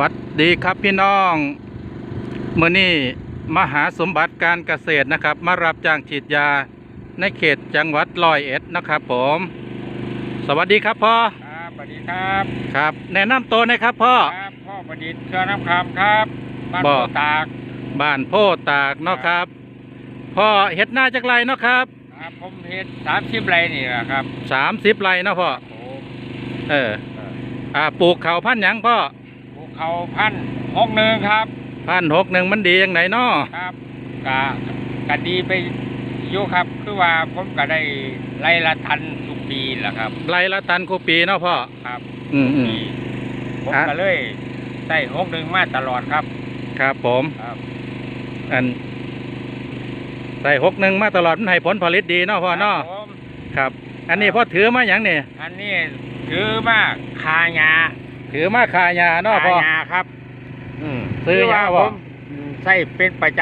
วัสดีครับพี่น้องเมื่อนี้มหาสมบัติการเกษตรนะครับ มารับจ้างฉีดยาในเขตจังหวัดร้อยเอ็ดนะครับ ผม สวัสดีครับพ่อครับสวัสดีครับครับ แนะนำตัวหนะครับพ่อครับพ่อประดิษฐ์เชื้อน้ำคำครับบ้านบ่โพตากบ้านโพตากเนาะครับพ่อเฮ็ดหน้าจากไรเนาะครับครับ ผมเฮ็ดสามสิบไรนี่แหละครับสามสิบไรเนาะพ่อโอ้เอออ่าปลูกเขาวพันธุ์หยังพ่อภู เขาพันหกหนึ่งครับพันหกหนึ่งมันดียังไงเนาะครับกะกะดีไปอยู่ครับ คือว่าผมก็ได้ไล่ละทันทุกปีแหละครับไรละตันคูปีเนาะพ่อครับ อืมอืมปีผมอะก็เลยใส่หกหนึ่งมาตลอดครับ ครับผมครับ อันใส่หกหนึ่งมาตลอดมันให้ผลผลิตดีเนาะพ่อเนาะครับผมครับอันนี้พ่อถือมาอย่างนี่อันนี้ถือมาคาหยา ถือมาขายาเนาะคาพ่อหยาครับอืมซื้อยาผบ่มใส่เป็นประจ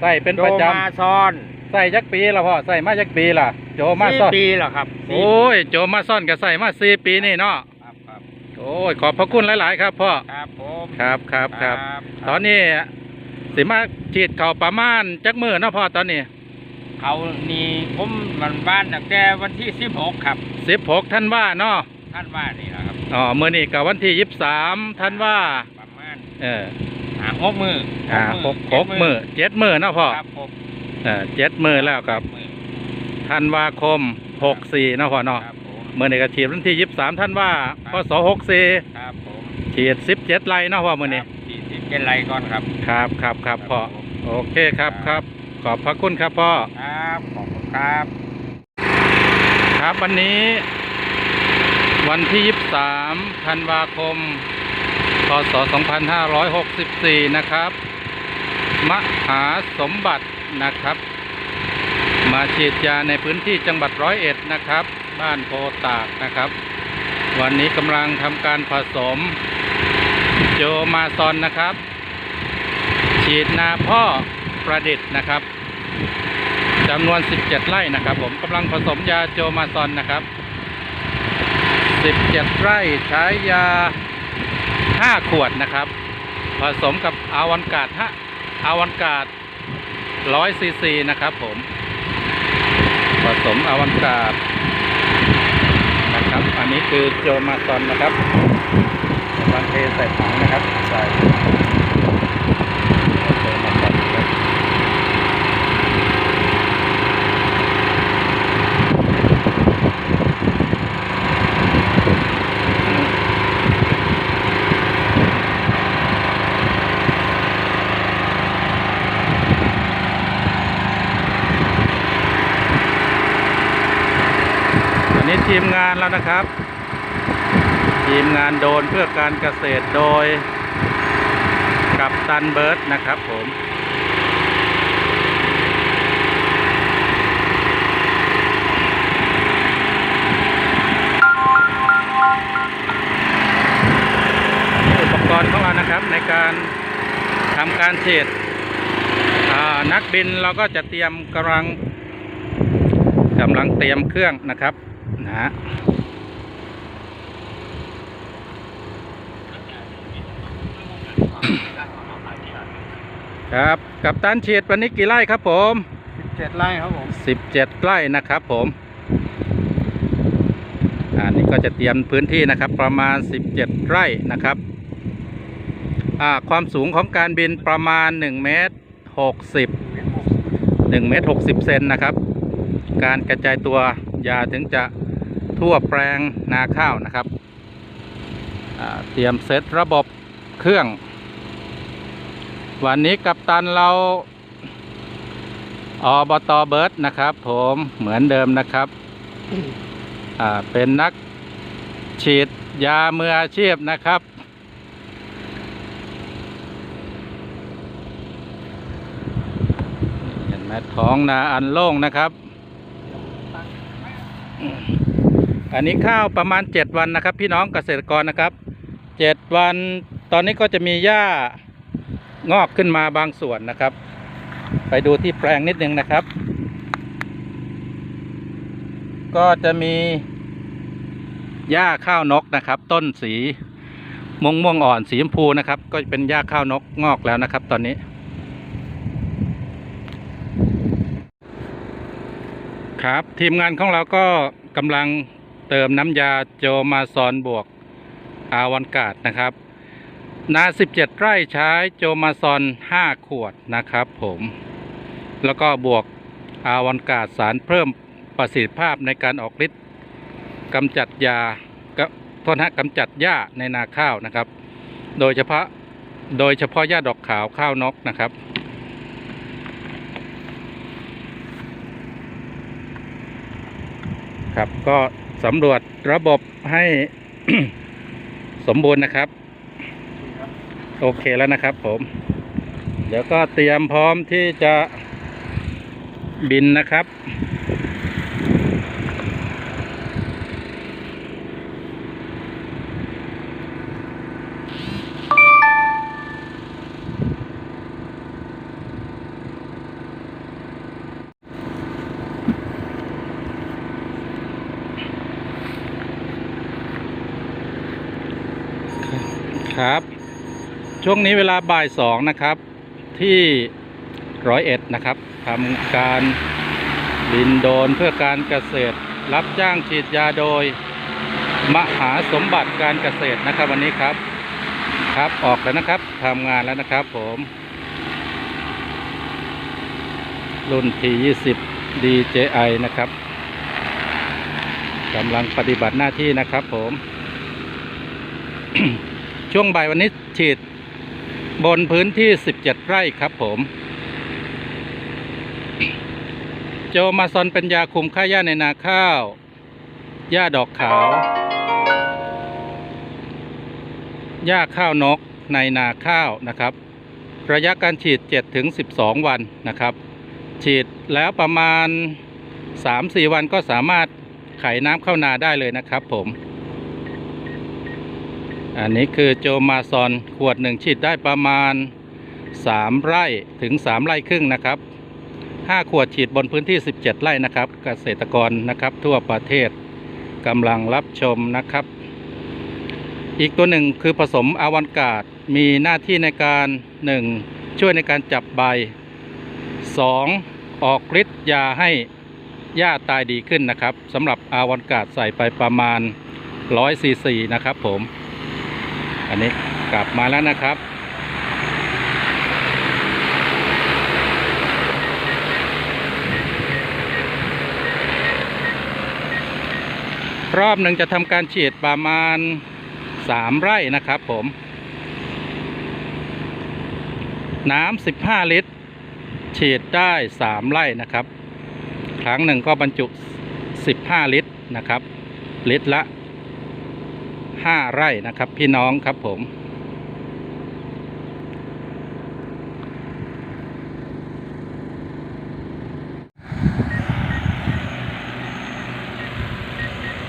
ใส่เป็นำประจโดมาซ้อนำใส่จักปีละพ่อใส่มาจักปีล่ะโจมาสี่ซ่อนปีแล้วครับสี่โอ้ยโจมาซ่อนก็ใส่มาสี่ปีนี่เนาะครับครับโอ้ยขอบพระคุณหลาย ๆ ครับพ่อครับผมครับครับครับครับตอนนี้สิมาฉีดเข่าวประมาณจักมือเนาะพ่อตอนนี้เขานี่ผมมันบ้านตั้งแต่วันที่สิบหกครับสิบหกท่านว่าเนาะท่านว่านี่นะครับ อ๋อเมื่อนี้กับวันที่ยี่สิบสามท่านว่าประมาณเออหาหกมืออ่าหกหกมือเจ็ดมือเนาะพ่อครับผมเออเจ็ดมือแล้วครับมือธันวาคมหกสี่เนาะพ่อเนาะครับผมเมื่อนี้ก็ฉีดวันที่ยี่สิบสามท่านว่าพศหกสี่ครับผมฉีดสิบเจ็ดไร่เนาะพ่อเมื่อนี้สี่สิบเป็นไรก่อนครับ ครับครับครับพ่อผมโอเคครับครับ ขอบพระคุณครับพ่อครับขอบคุณครับ ครับวันนี้ วันที่ 23 ธันวาคม พศ 2564 นะครับ มหาสมบัตินะครับ มาฉีดยาในพื้นที่จังหวัดร้อยเอ็ดนะครับ บ้านโพตากนะครับ วันนี้กำลังทำการผสมโจมาซอนนะครับ ฉีดนาพ่อประดิษฐ์นะครับจำนวน 17 ไร่นะครับ ผมกำลังผสมยาโจมาซอนนะครับ 17 ไร่ใช้ยา 5 ขวดนะครับ ผสมกับอาวันกาดฮะอาวันกาด100ซีซีนะครับผม ผสมอาวันกาดนะครับ อันนี้คือโจมาซอนนะครับกำลังเทใส่ถังนะครับใส่โจมาซอนนะครับ อั นี้ทีมงานแล้วนะครับ ทีมงานโดนเพื่อการเกษตรโดย กับตันเบิร์ดนะครับผมอุปกรณ์ของเรานะครับในการทำการเฉดนักบินเราก็จะเตรียมกำลังกำลังเตรียมเครื่องนะครับ นะฮะครับ กับตันฉีดวันนี้กี่ไร่ครับผมเจ็ดไร่ครับผม17ไร่นะครับผม อันนี้ก็จะเตรียมพื้นที่นะครับ ประมาณ17ไร่นะครับ อ่าความสูงของการบินประมาณ1เมตร60 1เมตร60เซนนะครับ การกระจายตัวยาถึงจะ ทั่วแปลงนาข้าวนะครับ เตรียมเซตระบบเครื่อง วันนี้กับตันเราอบตเบิร์ดนะครับ ผมเหมือนเดิมนะครับเป็นนักฉีดยามืออาชีพนะครับ เห็นไหมท้องนาอันโล่งนะครับ อันนี้ข้าวประมาณ 7 วันนะครับ พี่น้องเกษตรกรนะครับ 7 วันตอนนี้ก็จะมีหญ้างอกขึ้นมาบางส่วนนะครับ ไปดูที่แปลงนิดนึงนะครับ ก็จะมีหญ้าข้าวนกนะครับ ต้นสีม่วงม่วงอ่อนสีชมพูนะครับ ก็เป็นหญ้าข้าวนกงอกแล้วนะครับ ตอนนี้ ครับทีมงานของเราก็กำลัง เติมน้ำยาโจมาซอนบวกอาวันกาดนะครับ นา17ไร่ใช้โจมาซอน5ขวดนะครับผม แล้วก็บวกอาวันกาดสารเพิ่มประสิทธิภาพในการออกฤทธิ์กำจัดยาก็โทษนะกำจัดหญ้าในนาข้าวนะครับ โดยเฉพาะโดยเฉพาะหญ้าดอกขาวข้าวนกนะครับครับก็ สำรวจระบบให้สมบูรณ์นะครับ โอเคแล้วนะครับผม เดี๋ยวก็เตรียมพร้อมที่จะบินนะครับ ครับ ช่วงนี้เวลาบ่ายสองนะครับ ที่ร้อยเอ็ดนะครับทำการบินโดรนเพื่อการเกษตร รับจ้างฉีดยาโดย มหาสมบัติการเกษตรนะครับ วันนี้ครับครับออกแล้วนะครับทำงานแล้วนะครับผม รุ่น T20 DJI นะครับกำลังปฏิบัติหน้าที่นะครับผม ช่วงบ่ายวันนี้ฉีดบนพื้นที่ 17 ไร่ครับผม โจมาซอนเป็นยาคุมค่าหญ้าในนาข้าว หญ้าดอกขาว หญ้าข้าวนกในนาข้าวนะครับ ระยะการฉีด 7 ถึง 12 วันนะครับ ฉีดแล้วประมาณ 3-4 วันก็สามารถไขน้ำเข้านาได้เลยนะครับผม อันนี้คือโจมาซอนขวดหนึ่งฉีดได้ประมาณ 3 ไร่ถึง 3 ไร่ครึ่งนะครับ 5 ขวดฉีดบนพื้นที่ 17 ไร่นะครับ เกษตรกรนะครับทั่วประเทศกำลังรับชมนะครับ อีกตัวหนึ่งคือผสมอาวันกาดมีหน้าที่ในการ 1. ช่วยในการจับใบ 2. ออกฤทธิ์ยาให้หญ้าตายดีขึ้นนะครับสำหรับอาวันกาดใส่ไปประมาณ100ซีซีนะครับผม นนี้กลับมาแล้วนะครับ รอบหนึ่งจะทำการฉีดประมาณ3ไร่นะครับผม น้ำ15ลิตร ฉีดได้3ไร่นะครับ ครั้งหนึ่งก็บรรจุ15ลิตรนะครับ ลิตรละ 5ไร่นะครับ พี่น้องครับผม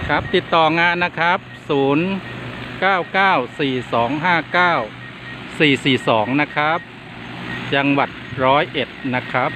ครับติดต่องานนะครับ 0 9 9 4 2 5 9 4 4 2 นะครับ จังหวัดร้อยเอ็ดนะครับ